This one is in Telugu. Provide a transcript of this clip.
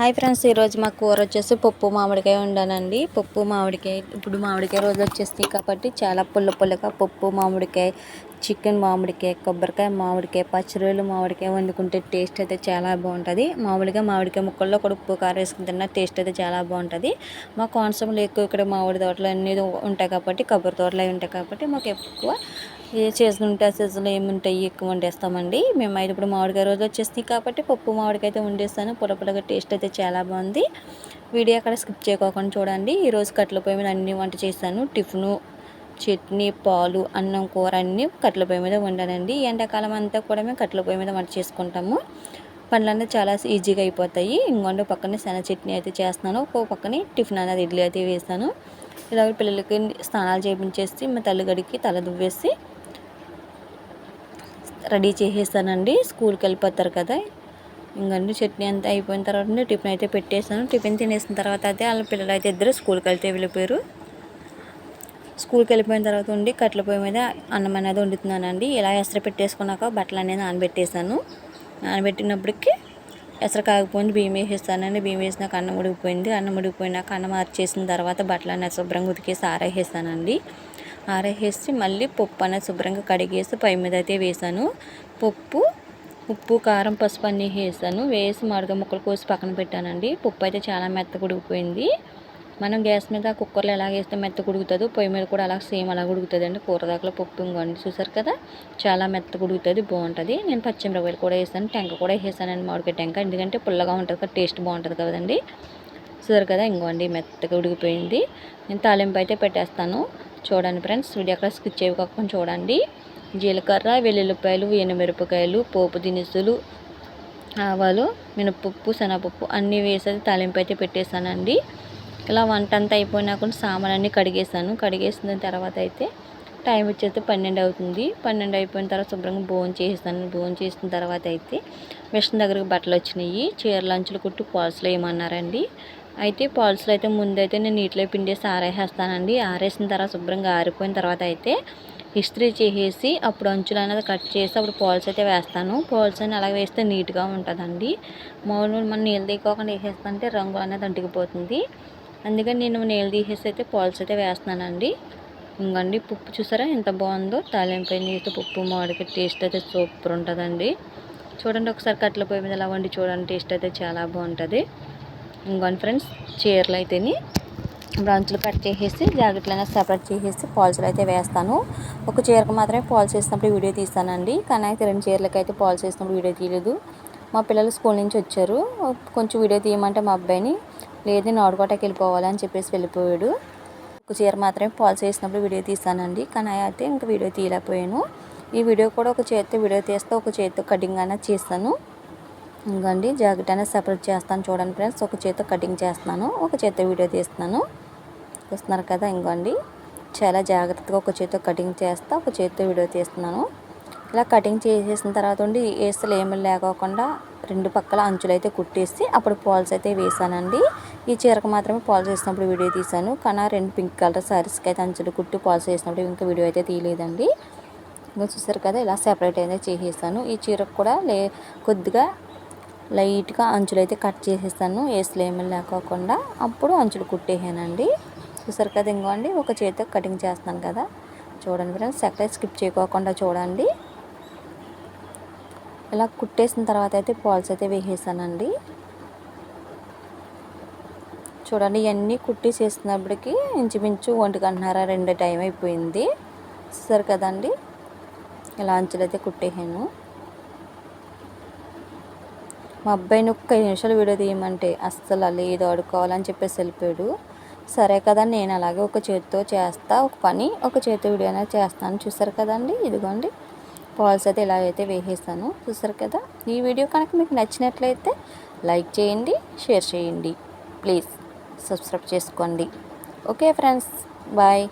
హాయ్ ఫ్రెండ్స్ ఈరోజు మా కూర వచ్చేసి పప్పు మామిడికాయ వండానండి. పప్పు మామిడికాయ ఇప్పుడు మామిడికాయ రోజు వచ్చేస్తాయి కాబట్టి చాలా పుల్ల పుల్లగా పప్పు మామిడికాయ చికెన్ మామిడికాయ కొబ్బరికాయ మామిడికాయ పచ్చిరొయ్యలు మామిడికాయ వండుకుంటే టేస్ట్ అయితే చాలా బాగుంటుంది. మామిడికాయ మామిడికాయ ముక్కల్లో కూడా ఉప్పు కారం వేసుకుని తిన్న టేస్ట్ అయితే చాలా బాగుంటుంది. మా కోనసంలో ఎక్కువ ఇక్కడ మామిడి తోటలు అన్నీ ఉంటాయి కాబట్టి కొబ్బరి తోటలు అవి ఉంటాయి కాబట్టి మాకు ఎక్కువ ఏ సీజన్ ఉంటే ఆ సీజన్లో ఏముంటాయి ఎక్కువ వండేస్తామండి. మేము అయితే ఇప్పుడు మామిడికాయ రోజు వచ్చేస్తాయి కాబట్టి పప్పు మామిడికాయ అయితే వండేస్తాను పొలపొలగా టేస్ట్ అయితే చాలా బాగుంది. వీడియో అక్కడ స్కిప్ చేయకోకుండా చూడండి. ఈరోజు కట్టెల పొయ్యి మీద అన్ని వంట చేశాను. టిఫిను చట్నీ పాలు అన్నం కూర అన్నీ కట్టెల పొయ్యి మీద వండానండి. ఎండాకాలం అంతా కూడా మేము కట్టెల పొయ్యి మీద వంట చేసుకుంటాము. పనులన్నీ చాలా ఈజీగా అయిపోతాయి. ఇంకొండ పక్కనే శన చట్నీ అయితే చేస్తున్నాను. ఒక పక్కనే టిఫిన్ అనేది ఇడ్లీ అయితే వేస్తాను ఇలాగ పిల్లలకి స్నానాలు చేయించేసి మా తల్లిగడికి తల దువ్వేసి రెడీ చేసేస్తానండి స్కూల్కి వెళ్ళిపోతారు కదా. ఇంకండి చట్నీ అంతా అయిపోయిన తర్వాత టిఫిన్ అయితే పెట్టేసాను టిఫిన్ తినేసిన తర్వాత అయితే వాళ్ళ పిల్లలు అయితే ఇద్దరు స్కూల్కి వెళ్తే వెళ్ళిపోయారు. స్కూల్కి వెళ్ళిపోయిన తర్వాత ఉండి కట్ల పొయ్యి మీద అన్నం అనేది వండుతున్నానండి. ఇలా ఎసరు పెట్టేసుకున్నాక బట్టలు అనేది నానబెట్టేసాను నానబెట్టినప్పటికీ ఎసరు కాకపోయింది బియ్యం వేసేస్తానండి. బియ్యం వేసినాక అన్నం ఉడికిపోయింది. అన్నం ఉడికిపోయినాక అన్నం మార్చేసిన తర్వాత బట్టలు అనేది శుభ్రంగా ఉతికేసి ఆరేసేస్తానండి ఆరేసి మళ్ళీ పప్పు అనేది శుభ్రంగా కడిగేసి పై మీద అయితే వేసాను. పప్పు ఉప్పు కారం పసుపు అన్నీ వేసాను. వేసి మామిడికాయ ముక్కలు కోసి పక్కన పెట్టానండి. పప్పు అయితే చాలా మెత్తగా ఉడికిపోయింది. మనం గ్యాస్ మీద కుక్కర్లో ఎలా వేస్తే మెత్త ఉడుకుతుందో పొయ్యి మీద కూడా అలా సేమ్ అలా ఉడుకుతుంది అండి కూరదాకలో పప్పు ఇంకోండి. చూసారు కదా? చాలా మెత్త ఉడుకుతుంది బాగుంటుంది. నేను పచ్చిమిరపకాయలు కూడా వేసాను టెంక కూడా వేసానండి మామిడికాయ టెంక. ఎందుకంటే పుల్లగా ఉంటుంది కదా టేస్ట్ బాగుంటుంది కదండి. చూసారు కదా? ఇంకోండి మెత్తగా ఉడికిపోయింది. నేను తాలింపు అయితే పెట్టేస్తాను. చూడండి ఫ్రెండ్స్ వీడియో అక్కడ స్కిచ్ చేయకపోకుండా చూడండి. జీలకర్ర వెల్లుల్లిపాయలు ఎనమిరపకాయలు పోపు దినుసులు ఆవాలు మినపప్పు శనగపప్పు అన్నీ వేసేది తాలింపు అయితే పెట్టేశానండి. ఇలా వంట అంతా అయిపోయినాక సామాన్ అన్నీ కడిగేసాను కడిగేసిన తర్వాత అయితే టైం వచ్చేస్తే పన్నెండు అవుతుంది. పన్నెండు అయిపోయిన తర్వాత శుభ్రంగా భోజనం చేసేసాను భోజనం చేసిన తర్వాత అయితే మిషన్ దగ్గరకు బట్టలు వచ్చినాయి. చీర లంచులు కుట్టు పాల్స్లో ఏమన్నారండి అయితే పాల్స్లో అయితే ముందైతే నేను నీటిలో పిండేసి ఆరేసేస్తానండి. ఆరేసిన తర్వాత శుభ్రంగా ఆరిపోయిన తర్వాత అయితే ఇస్త్రీ చేసేసి అప్పుడు అంచులు అనేది కట్ చేసి అప్పుడు పాల్స్ అయితే వేస్తాను. పాల్స్ అని అలా వేస్తే నీట్గా ఉంటుందండి. మామూలు మనం నీళ్ళు తీయకోకుండా వేసేస్తుంటే రంగు అనేది అంటికిపోతుంది. అందుకని నేను నీళ్ళు తీసేసి అయితే పాల్స్ అయితే వేస్తున్నానండి. ఇంకండి పప్పు చూసారా ఎంత బాగుందో? తాలింపై నీతో పప్పు మామిడికి టేస్ట్ అయితే సూపర్ ఉంటుందండి. చూడండి ఒకసారి కట్ల పొయ్యి మీద ఎలా వండి చూడండి టేస్ట్ అయితే చాలా బాగుంటుంది. ఇంకోండి ఫ్రెండ్స్ చీరలు అయితేని బ్రాంచులు కట్ చేసేసి జాకెట్లైనా సెపరేట్ చేసేసి పాల్స్లు అయితే వేస్తాను. ఒక చీరకు మాత్రమే పాల్స్ వేసినప్పుడు వీడియో తీస్తానండి. కానీ అయితే రెండు చీరలకు అయితే పాల్స్ వేసినప్పుడు వీడియో తీయలేదు. మా పిల్లలు స్కూల్ నుంచి వచ్చారు. కొంచెం వీడియో తీయమంటే మా అబ్బాయిని లేదు నేను ఆడుకోవటానికి వెళ్ళిపోవాలని చెప్పేసి వెళ్ళిపోయాడు. ఒక చీర మాత్రమే పాల్స్ వేసినప్పుడు వీడియో తీస్తానండి. కానీ అయితే ఇంకా వీడియో తీయలేకపోయాను. ఈ వీడియో కూడా ఒక చేతితో వీడియో తీస్తే ఒక చేతితో కటింగ్ అయినా చేస్తాను. ఇంకండి జాకెట్ అనేది సెపరేట్ చేస్తాను చూడండి ఫ్రెండ్స్ ఒక చేత కటింగ్ చేస్తున్నాను ఒక చేత వీడియో తీస్తున్నాను. చూస్తున్నారు కదా ఇంకోండి చాలా జాగ్రత్తగా ఒక చేతితో కటింగ్ చేస్తా ఒక చేతితో వీడియో తీస్తున్నాను. ఇలా కటింగ్ చేసేసిన తర్వాత ఉండి ఏసులు ఏమి లేకోకుండా రెండు పక్కల అంచులు అయితే కుట్టేసి అప్పుడు పాల్స్ అయితే వేసానండి. ఈ చీరకు మాత్రమే పాల్స్ వేసినప్పుడు వీడియో తీశాను. కానీ రెండు పింక్ కలర్ శారీస్కి అయితే అంచులు కుట్టి పాల్స్ వేసినప్పుడు ఇంకా వీడియో అయితే తీయలేదండి. ఇంకా చూసారు కదా ఇలా సెపరేట్ అయితే చేసేసాను. ఈ చీరకు కూడా లే కొద్దిగా లైట్గా అంచులు అయితే కట్ చేసేస్తాను. ఏ ఏమీ లేకోకుండా అప్పుడు అంచులు కుట్టేసానండి. చూసారు కదా ఇంకోండి ఒక చేతితో కటింగ్ చేస్తున్నాను కదా. చూడండి ఫ్రెండ్స్ ఎక్కడ స్కిప్ చేయకోకుండా చూడండి. ఇలా కుట్టేసిన తర్వాత అయితే పాల్స్ అయితే వేసేసానండి. చూడండి ఇవన్నీ కుట్టి చేసినప్పటికీ ఇంచుమించు ఒంటికంటున్నారా రెండు టైం అయిపోయింది. చూసారు కదండి ఇలా అంచులు అయితే కుట్టేసాను. మా అబ్బాయిని ఒక్క ఐదు నిమిషాలు వీడియో తీయమంటే అస్సలు లేదు ఆడుకోవాలని చెప్పేసి వెళ్ళిపోయాడు. సరే కదా నేను అలాగే ఒక చేతితో చేస్తా ఒక పని ఒక చేతితో వీడియో అనేది చేస్తాను. చూసారు కదండి? ఇదిగోండి. పాల్స్ అయితే ఇలా అయితే వేసేస్తాను. చూసారు కదా? ఈ వీడియో కనుక మీకు నచ్చినట్లయితే లైక్ చేయండి షేర్ చేయండి. ప్లీజ్ సబ్స్క్రైబ్ చేసుకోండి. Okay friends bye.